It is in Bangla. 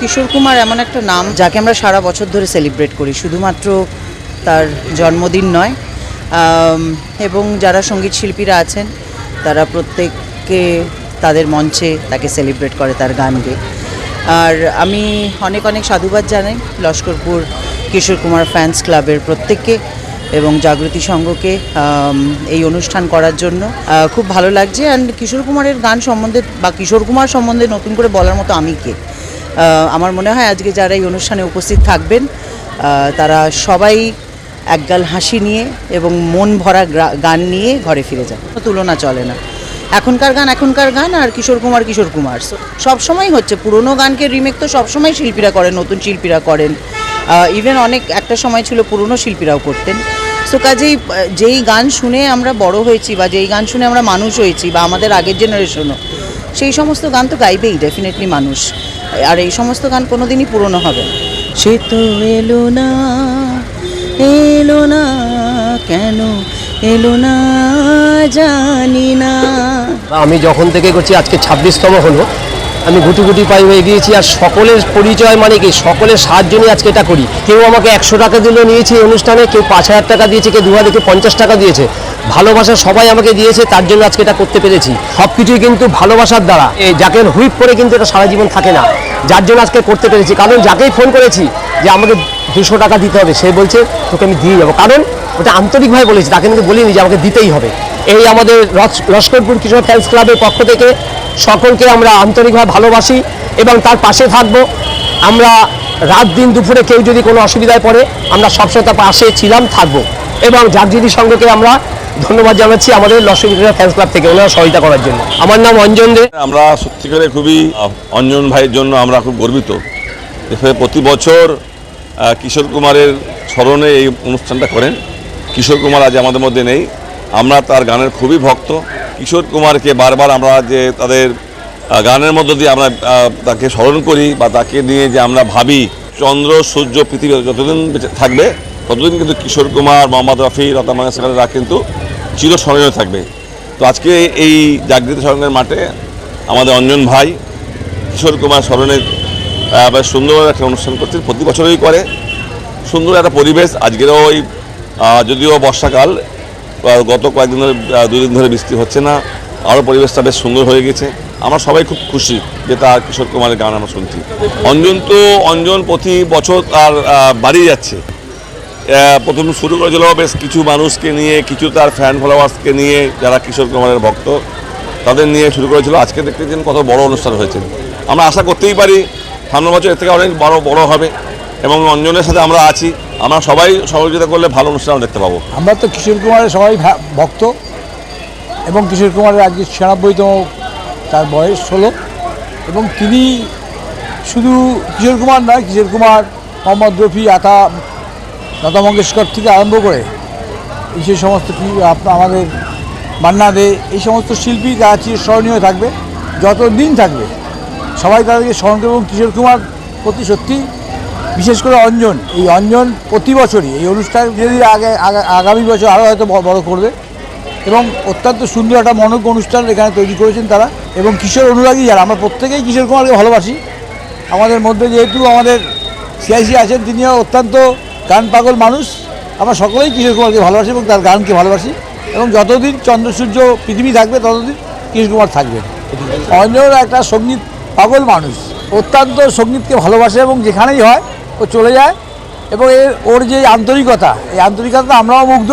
কিশোর কুমার এমন একটা নাম যাকে আমরা সারা বছর ধরে সেলিব্রেট করি, শুধুমাত্র তার জন্মদিন নয়। এবং যারা সংগীত শিল্পীরা আছেন, তারা প্রত্যেককে তাদের মঞ্চে তাকে সেলিব্রেট করে, তার গান গেয়ে আর আমি অনেক অনেক সাধুবাদ জানাই লস্করপুর কিশোর কুমার ফ্যান্স ক্লাবের প্রত্যেককে এবং জাগৃতি সংঘকে এই অনুষ্ঠান করার জন্য। খুব ভালো লাগছে। অ্যান্ড কিশোর কুমারের গান সম্বন্ধে বা কিশোর কুমার সম্বন্ধে নতুন করে বলার মতো আমি কে? আমার মনে হয় আজকে যারা এই অনুষ্ঠানে উপস্থিত থাকবেন তারা সবাই একগাল হাসি নিয়ে এবং মন ভরা গান নিয়ে ঘরে ফিরে যান। তুলনা চলে না। এখনকার গান এখনকার গান আর কিশোর কুমার কিশোর কুমার। সব সময় হচ্ছে, পুরনো গানকে রিমেক তো সবসময় শিল্পীরা করেন, নতুন শিল্পীরা করেন। ইভেন অনেক, একটা সময় ছিল পুরনো শিল্পীরাও করতেন। সো কাজেই যেই গান শুনে আমরা বড় হয়েছি বা যেই গান শুনে আমরা মানুষ হয়েছি বা আমাদের আগের জেনারেশনও সেই সমস্ত গান তো গাইবেই ডেফিনেটলি মানুষ। আর এই সমস্ত গান কোনো দিনই পুরনো হবে না। সে তো এলো না এলো না কেন? এলো না জানি না। আমি যখন থেকে করছি আজকে ছাব্বিশতম হলো। আমি গুটি গুটি পাই হয়ে গিয়েছি আর সকলের পরিচয় মানে কি? সকলের সাহায্য নিয়ে আজকে এটা করি। কেউ আমাকে একশো টাকা দিলেও নিয়েছে এই অনুষ্ঠানে, কেউ পাঁচ হাজার টাকা দিয়েছে, কেউ দু হাজার, কেউ পঞ্চাশ টাকা দিয়েছে। ভালোবাসা সবাই আমাকে দিয়েছে, তার জন্য আজকে এটা করতে পেরেছি। সব কিছুই কিন্তু ভালোবাসার দ্বারা। এই যাকে হুইপ করে কিন্তু এটা সারা জীবন থাকে না। যার জন্য আজকে করতে পেরেছি। কারণ যাকেই ফোন করেছি যে আমাকে দুশো টাকা দিতে হবে, সে বলছে, তোকে আমি দিয়ে যাব। কারণ ওটা আন্তরিকভাবে বলেছি, তাকে কিন্তু বলিনি যে আমাকে দিতেই হবে। এই আমাদের লস- লস্করপুর কিশোর ফ্যান্স ক্লাবের পক্ষ থেকে সকলকে আমরা আন্তরিকভাবে ভালোবাসি এবং তার পাশে থাকব। আমরা রাত দিন দুপুরে কেউ যদি কোনো অসুবিধায় পড়ে, আমরা সবসময় তার পাশে ছিলাম, থাকব। এবং জাগজিৎ সংঘকে আমরা ধন্যবাদ জানাচ্ছি আমাদের লস্কর ফ্যান্স ক্লাব থেকে ওনারা সহায়তা করার জন্য। আমার নাম অঞ্জন দে। আমরা সত্যিকারে খুবই অঞ্জন ভাইয়ের জন্য আমরা খুব গর্বিত। প্রতি বছর কিশোর কুমারের স্মরণে এই অনুষ্ঠানটা করেন। কিশোর কুমার আজ আমাদের মধ্যে নেই। আমরা তার গানের খুবই ভক্ত। কিশোর কুমারকে বারবার আমরা যে তাদের গানের মধ্য দিয়ে আমরা তাকে স্মরণ করি বা তাকে নিয়ে যে আমরা ভাবি চন্দ্র সূর্য পৃথিবী যতদিন থাকবে ততদিন কিন্তু কিশোর কুমার মোহাম্মদ রফি লতা মঙ্গেশকররা কিন্তু চিরস্মরণীয় থাকবে। তো আজকে এই জাগৃত সরঙ্গের মাঠে আমাদের অঞ্জন ভাই কিশোর কুমার স্মরণে আহ, বেশ সুন্দর একটা অনুষ্ঠান করছেন প্রতি বছরই করে। সুন্দর একটা পরিবেশ আজকেরও ওই যদিও বর্ষাকাল গত কয়েকদিন ধরে আহ, দুদিন ধরে বৃষ্টি হচ্ছে না আরও পরিবেশটা বেশ সুন্দর হয়ে গেছে। আমরা সবাই খুব খুশি যে তার কিশোর কুমারের গান আমরা শুনছি। অঞ্জন তো অঞ্জন প্রতি বছর তার বাড়িয়ে যাচ্ছে। প্রথম শুরু করেছিল বেশ কিছু মানুষকে নিয়ে কিছু তার ফ্যান ফলোয়ার্সকে নিয়ে যারা কিশোর কুমারের ভক্ত তাদের নিয়ে শুরু করেছিল। আজকে দেখতে দিন কত বড় অনুষ্ঠান হয়েছে। আমরা আশা করতেই পারি সামনের বছর এর থেকে অনেক বড় বড় হবে। এবং অঞ্জনের সাথে আমরা আছি। আমরা সবাই সহযোগিতা করলে ভালো অনুষ্ঠান দেখতে পাবো। আমরা তো কিশোর কুমারের সবাই ভক্ত এবং কিশোর কুমারের আজকে ছিয়ানব্বইতম তার বয়স হলো এবং তিনি শুধু কিশোর কুমার নয়, কিশোর কুমার, মোহাম্মদ রফি, আতা, লতা মঙ্গেশকর থেকে আরম্ভ করে এই যে সমস্ত আমাদের মান্না দে, এই সমস্ত শিল্পী তারা চিরস্মরণীয় থাকবে যত দিন থাকবে, সবাই তাদেরকে স্মরণ করবে এবং কিশোর কুমার প্রতি সত্যি বিশেষ করে অঞ্জন, এই অঞ্জন প্রতি বছরই এই অনুষ্ঠান যদি আগে, আগা- আগামী বছর আরও হয়তো বড় করবে। এবং অত্যন্ত সুন্দর একটা মনোজ্ঞ অনুষ্ঠান এখানে তৈরি করেছেন তারা। এবং কিশোর অনুরাগী যারা, আমরা প্রত্যেকেই কিশোর কুমারকে ভালোবাসি। আমাদের মধ্যে যেহেতু আমাদের সিআইসি আছেন, তিনিও অত্যন্ত গান পাগল মানুষ। আমরা সকলেই কিশোর কুমারকে ভালোবাসি এবং তার গানকে ভালোবাসি। এবং যতদিন চন্দ্রসূর্য পৃথিবী থাকবে, ততদিন কিশোর কুমার থাকবেন। অঞ্জন একটা সংগীত পাগল মানুষ। অত্যন্ত সঙ্গীতকে ভালোবাসে এবং যেখানেই হয় ও চলে যায় এবং এর ওর যে আন্তরিকতা এই আন্তরিকতা আমরাও মুগ্ধ।